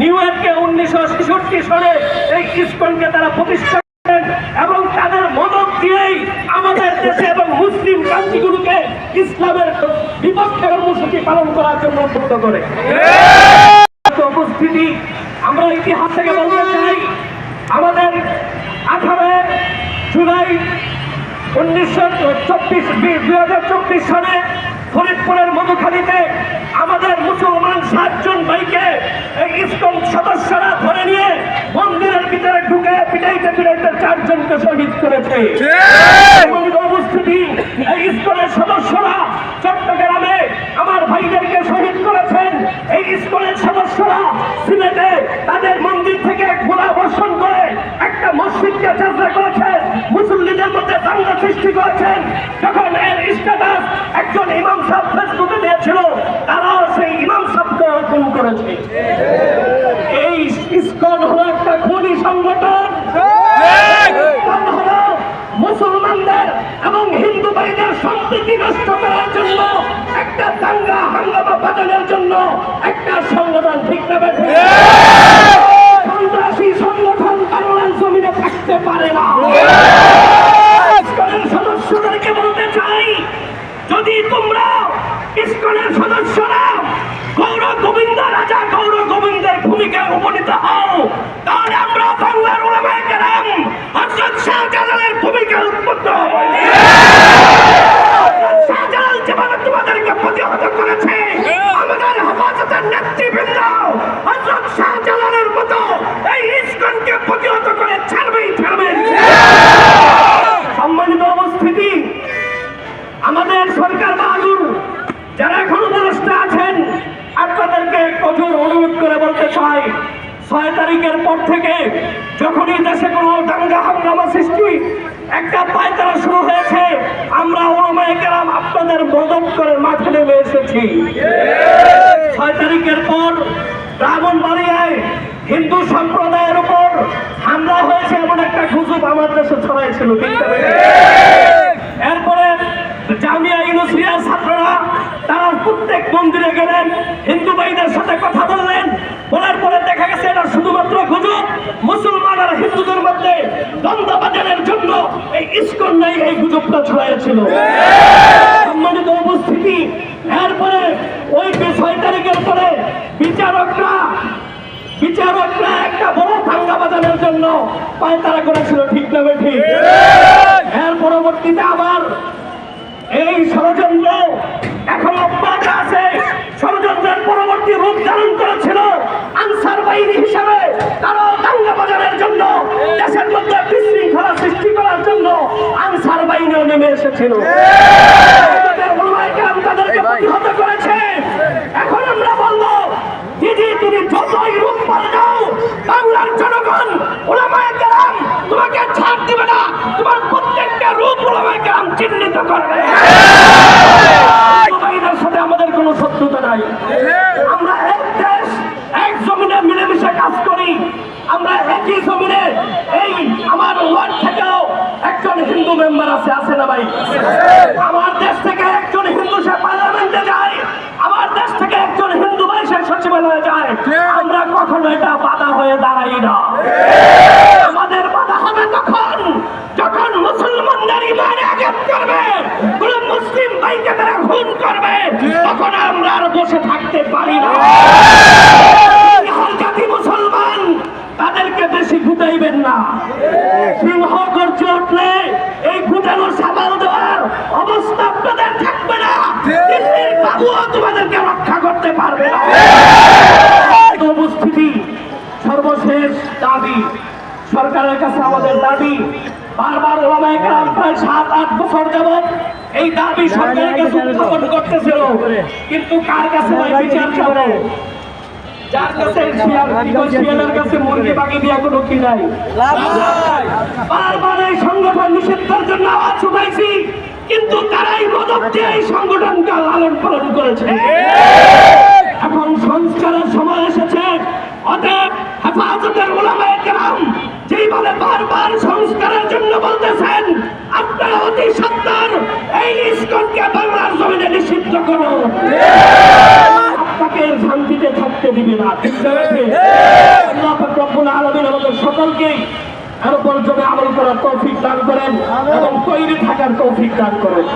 New ইয়র্কে উনিশশো ছেষট্টি সালে এই ইস্কনকে তারা প্রতিষ্ঠা করেন এবং তাদের মদত দিয়েই আমাদের দেশে এবং মুসলিম কান্ট্রিগুলোকে ইসলামের বিপক্ষে কর্মসূচি পালন করার জন্য উদ্বুদ্ধ করে। উপস্থিতি আমরা ইতিহাস থেকে বলতে চাই, আমাদের আঠারো জুলাই উনিশশো চব্বিশ দুই হাজার চব্বিশ সালে ফরিদপুরের মধুখালীতে আমাদের মুসলমান করেছে। উপস্থিতি এই ইসকনের সদস্যরা চট্টগ্রামে আমার ভাইদেরকে শহীদ করেছেন। এই ইসকনের সদস্যরা সিলেটে তাদের মন্দির থেকে গোলা বর্ষণ করে একটা মসজিদকে চেষ্টা করেছেন। মুসল্লিদের মধ্যে দাঙ্গা সৃষ্টি করেছেন। যখন এর স্ট্যাটাস একজন ইমাম সাহেব ফেসবুকে দিয়েছিল তারাও সেই ইমাম সাহেবকে হুকুম করেছে। এই ইসকন হলো একটা খুনি সংগঠন ইসকন হলো মুসলমানদের এবং হিন্দু নষ্ট করার জন্য, একটা দাঙ্গা হাঙ্গামা বাজানোর জন্য একটা সংগঠন ঠিক না সন্ত্রাসী সংগঠন বাংলার জমিনে থাকতে পারে না। সদস্যদেরকে বলতে চাই, যদি তোমরা ইসকনের সদস্যরা গৌর গোবিন্দ রাজা গৌর গোবিন্দের ভূমিকায় উপনীত হও, তাহলে আমরা চাই ছয় তারিখের পর থেকে যখনই দেশে কোনো দাঙ্গা হাঙ্গামা সৃষ্টি, একটা পায়তারা শুরু হয়েছে, আমরা ওলামায়ে কেরাম আপনাদের মদত করে মাঠে নেমে এসেছি ছয় তারিখের পর ব্রাহ্মণবাড়িয়ায় হিন্দু সম্প্রদায়ের উপর হামলা হয়েছে এমন একটা গুজব আমার দেশে ছড়াইছিল? এরপরে জামিয়া ইউনুসিয়ার ছাত্ররা তারা প্রত্যেক মন্দিরে গেলেন, হিন্দু ভাইদের সাথে কথা বললেন বলার পরে দেখা গেছে এটা শুধুমাত্র গুজব মুসলমান আর হিন্দুদের মধ্যে দ্বন্দ্ব বাজারের জন্য এই এই গুজবটা ছড়াইছিল সম্মানিত উপস্থিতি এরপরে ওই ছয় তারিখের পরে বিচারকরা বিচারকরা একটা বড় দাঙ্গা বাজানোর জন্য পায়তারা করেছিল ঠিক না ঠিক? এর পরবর্তীতে আবার এই ষড়যন্ত্র এখন অব্যাহত আছে। ষড়যন্ত্রের পরবর্তী রূপ ধারণ করেছিল আনসার বাহিনী হিসাবে তারাও দাঙ্গা বাজারের জন্য দেশের মধ্যে বিশৃঙ্খলা সৃষ্টি করার জন্য আনসার বাহিনীও নেমে এসেছিল তাদের ওলামায়ে কেরাম তাদেরকে প্রতিহত করেছে এখন আমরা বলব দিদি তুমি যতই রূপ পাল্টাও বাংলার জনগণ ওলামায়ে কেরাম তোমাকে ছাড় দিবে না তোমার প্রত্যেকটা রূপ ওলামায়ে কেরাম চিহ্নিত করবে আমাদের কোনো শত্রুতা নাই। আমরা এক দেশ, এক জমিনে মিলেমিশে কাজ করি। আমরা একই জমিনে এই আমার ওয়ার্ড থেকেও একজন হিন্দু মেম্বার আছে আছে না ভাই? আমার দেশ থেকে একজন হিন্দু সে পার্লামেন্টে যায়, আমার দেশ থেকে একজন হিন্দু ভাই সে সচিবালয়ে যায়। আমরা কখনো এটা বাধা হয়ে দাঁড়াই না। আমাদের বাধা হবে তখন যখন মুসলমানদের ইমান আঘাত করবে, কোন মুসলিম ভাইকে তারা খুন করবে, তখন আমরা আর বসে থাকতে পারি না। জাতি মুসলমান, তাদেরকে বেশি গুটাইবেন না। সিংহ গর্জে উঠলে এই গুটানো সাবাল দেওয়ার অবস্থা আপনাদের থাকবে না। বাবুও তোমাদেরকে রক্ষা করতে পারবে না। উপস্থিতি সর্বশেষ দাবি। সরকারের কাছে আমাদের দাবি বারবার ওলামায়ে কেরাম প্রায় সাত আট বছর যাবত এই দাবি সরকারের কাছে উত্থাপন করতেছিল। কিন্তু কার কাছে বিচার চাবো? যার কাছে শিয়ালের কাছে মুরগি বাকি দিয়া কোনো কি নাই? বারবার এই সংগঠন নিষিদ্ধের জন্য আওয়াজ উঠাইছি কিন্তু তারাই মদত দিয়ে এই সংগঠনকে লালন পালন করেছে। এখন সংস্কারের সময় এসেছে। অতএব হেফাজতের ওলামায়ে কেরাম যেইভাবে বারবার বলতেছেন, আপনারা অতি সত্তর, এই ইস্কনকে বাংলার জমিনে নিষিদ্ধ করো শান্তিতে থাকতে দিবে না ঠিক না ঠিক? আল্লাহ পাক রব্বুল আমাদের সকলকেই এর উপর জমে আমল করার তৌফিক দান করেন এবং তৈরি থাকার তৌফিক দান করেন